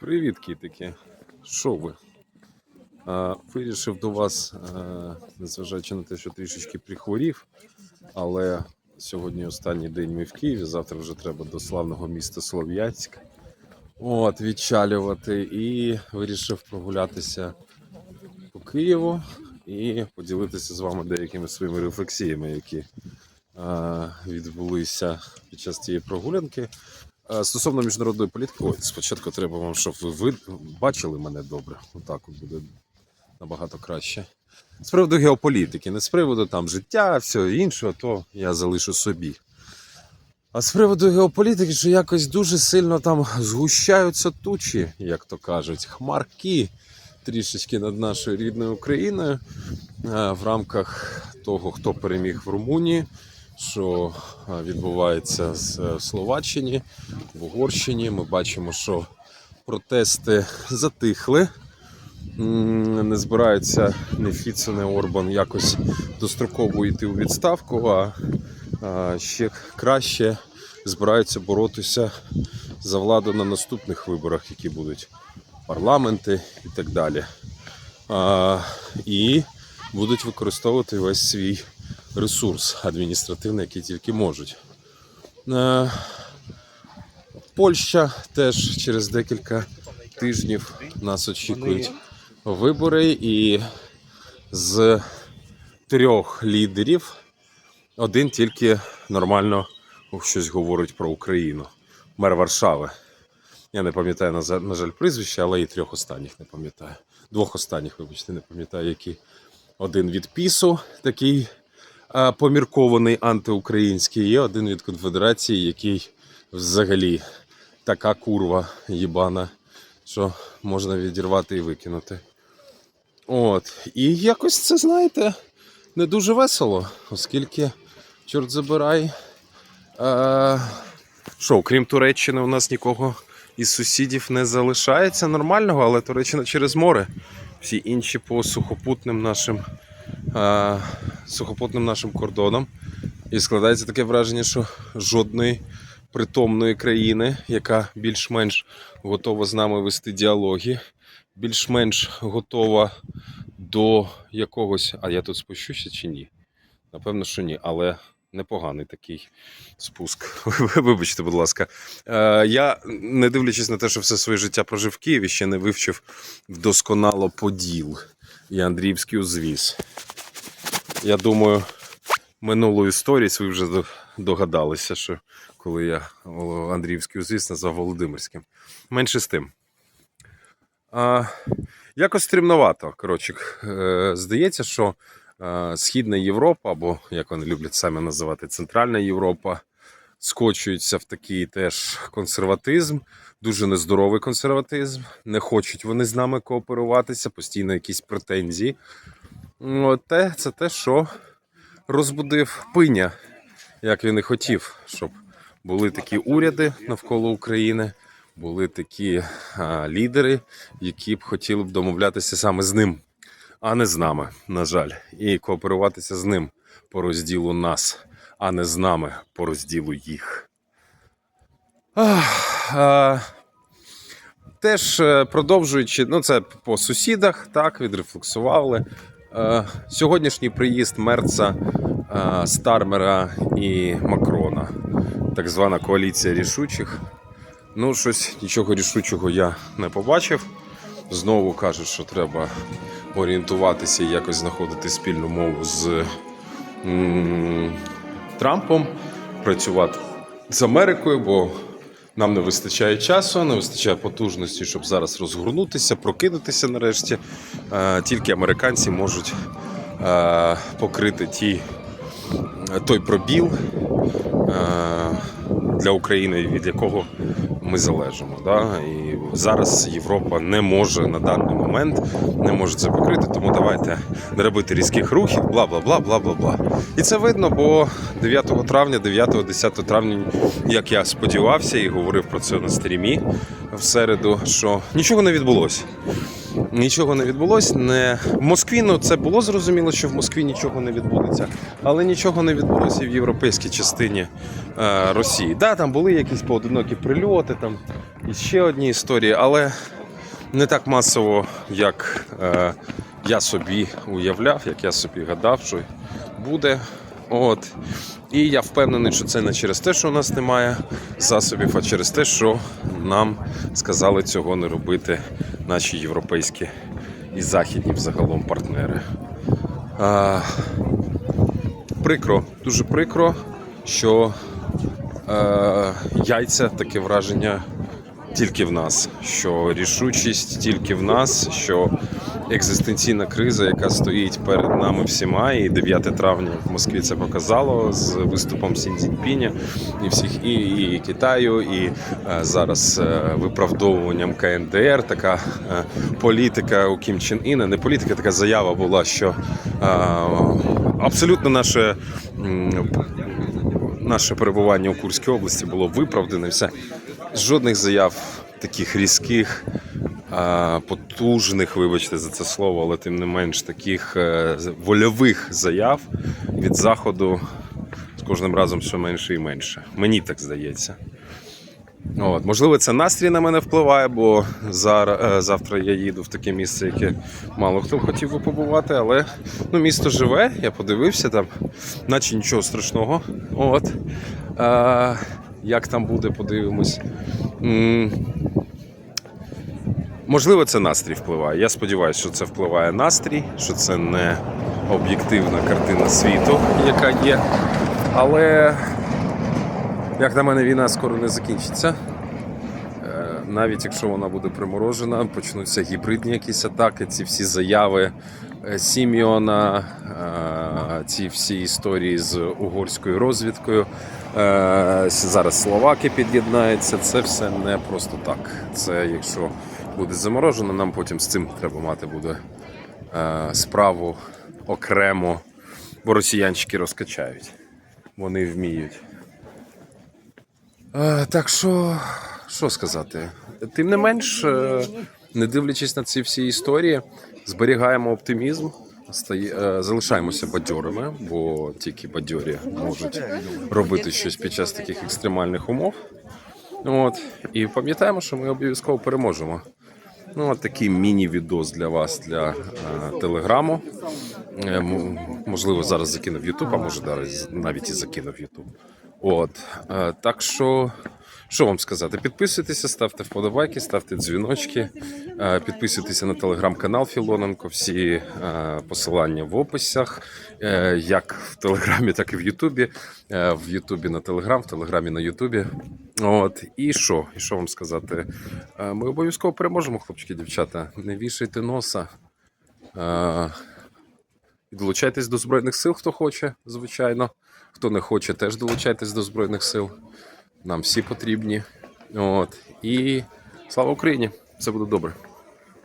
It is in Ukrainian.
Привіт, кітики. Що ви? А, вирішив до вас, а, незважаючи на те, що трішечки прихворів, але сьогодні останній день ми в Києві, завтра вже треба до славного міста Слов'янськ. От, відчалювати. І вирішив прогулятися по Києву і поділитися з вами деякими своїми рефлексіями, які а, відбулися під час цієї прогулянки. Е, Стосовно міжнародної політики, ой, спочатку треба вам, щоб ви, бачили мене добре. Отак от буде набагато краще. З приводу геополітики, не з приводу там життя, всього іншого, то я залишу собі. А з приводу геополітики, що якось дуже сильно там згущаються тучі, як то кажуть, хмарки трішечки над нашою рідною Україною е, в рамках того, хто переміг в Румунії, що відбувається з- е, Словаччині, в Угорщині. Ми бачимо, що протести затихли. Не збираються не Фіцо, не Орбан якось достроково йти у відставку, а ще краще збираються боротися за владу на наступних виборах, які будуть парламенти і так далі. І будуть використовувати весь свій ресурс адміністративний, який тільки можуть. Е, Польща теж через декілька тижнів нас очікують вибори, і з трьох лідерів один тільки нормально щось говорить про Україну. Мер Варшави. Я не пам'ятаю, на жаль, прізвище, але і трьох останніх не пам'ятаю. Двох останніх, вибачте, не пам'ятаю, які. Один від ПІСу, такий поміркований антиукраїнський, є один від конфедерації, який взагалі така курва їбана, що можна відірвати і викинути. От. І якось це, знаєте, не дуже весело, оскільки, чорт забирай. Е, що, окрім Туреччини, у нас нікого із сусідів не залишається нормального, але Туреччина через море. Всі інші по сухопутним нашим, сухопутним нашим кордонам. І складається таке враження, що жодної притомної країни, яка більш-менш готова з нами вести діалоги, більш-менш готова до якогось. А я тут спущуся чи ні? Напевно, що ні, але непоганий такий спуск. Вибачте, будь ласка. Е, я, не дивлячись на те, що все своє життя прожив в Києві, ще не вивчив вдосконало поділ і Андріївський узвіз. Я думаю, минулу історію ви вже догадалися, що коли я Андріївський узвіз назвав Володимирським. Менше з тим. А, якось стрімновато. Коротше, е, здається, що е, Східна Європа, або як вони люблять самі називати Центральна Європа, скочуються в такий теж консерватизм, дуже нездоровий консерватизм. Не хочуть вони з нами кооперуватися, постійно якісь претензії. От те, це те, що розбудив пиня, як він і хотів, щоб були такі уряди навколо України, були такі а, лідери, які б хотіли б домовлятися саме з ним, а не з нами, на жаль, і кооперуватися з ним по розділу нас, а не з нами по розділу їх. Ах, а, Теж е, продовжуючи, ну це по сусідах, так, відрефлексували. Е, Сьогоднішній приїзд Мерца, е, Стармера і Макрона, так звана коаліція рішучих. Ну, щось нічого рішучого я не побачив. Знову кажуть, що треба орієнтуватися і якось знаходити спільну мову з м, Трампом, працювати з Америкою, бо нам не вистачає часу, не вистачає потужності, щоб зараз розгорнутися, прокинутися нарешті. Е, Тільки американці можуть е, покрити ті, той пробіл е, для України, від якого ми залежимо. Да? І зараз Європа не може на даний момент не може це покрити, тому давайте не робити різких рухів, бла бла бла бла бла бла. І це видно, бо 9 травня, 9-10 травня, як я сподівався і говорив про це на стрімі в середу, що нічого не відбулося. Нічого не відбулося. Не... В Москві ну, це було зрозуміло, що в Москві нічого не відбудеться, але нічого не відбулося і в європейській частині е, Росії. Да, там були якісь поодинокі прильоти, там і ще одні історії, але не так масово, як е, я собі уявляв, як я собі гадав, що буде. От. І я впевнений, що це не через те, що у нас немає засобів, а через те, що нам сказали цього не робити наші європейські і західні взагалом партнери. А, прикро, дуже прикро, що е, яйця таке враження тільки в нас, що рішучість тільки в нас, що екзистенційна криза, яка стоїть перед нами всіма, і 9 травня в Москві це показало з виступом Сіндзіньпіня і всіх і, і Китаю, і е, зараз е, виправдовуванням КНДР. Така е, політика у Кім Чен Іна, не політика, така заява була, що абсолютно наше. Наше перебування у Курській області було виправдане. Все жодних заяв таких різких, потужних, вибачте за це слово, але тим не менш таких е, вольових заяв від заходу з кожним разом все менше і менше. Мені так здається. От, можливо, це настрій на мене впливає, бо зараз, е, завтра я їду в таке місце, яке мало хто хотів би побувати, але ну, місто живе, я подивився там, наче нічого страшного. От. Е, як там буде, подивимось. Можливо, це настрій впливає. Я сподіваюся, що це впливає настрій, що це не об'єктивна картина світу, яка є. Але, як на мене, війна скоро не закінчиться. Е, Навіть якщо вона буде приморожена, почнуться гібридні якісь атаки, ці всі заяви е, Сіміона, е, ці всі історії з угорською розвідкою. Е, Зараз словаки під'єднаються. Це все не просто так. Це якщо буде заморожено, нам потім з цим треба мати буде е, справу окремо, бо росіянчики розкачають. Вони вміють. Е, так що, що сказати? Тим не менш, не дивлячись на ці всі історії, зберігаємо оптимізм, залишаємося бадьорими, бо тільки бадьорі можуть робити щось під час таких екстремальних умов. От. І пам'ятаємо, що ми обов'язково переможемо. Ну, от такий міні-відос для вас для е, телеграму. Е, можливо, зараз закинув Ютуб, а може навіть і закинув Ютуб. От. Е, так що, що вам сказати? Підписуйтеся, ставте вподобайки, ставте дзвіночки, е, підписуйтеся на телеграм-канал Філоненко. Всі е, посилання в описах, е, як в Телеграмі, так і в Ютубі. В Ютубі на Телеграм, в Телеграмі на Ютубі. От, і що? І що вам сказати? Ми обов'язково переможемо, хлопчики, дівчата. Не вішайте носа. Долучайтесь до Збройних сил, хто хоче, звичайно. Хто не хоче, теж долучайтесь до Збройних сил. Нам всі потрібні. От. І слава Україні! Все буде добре.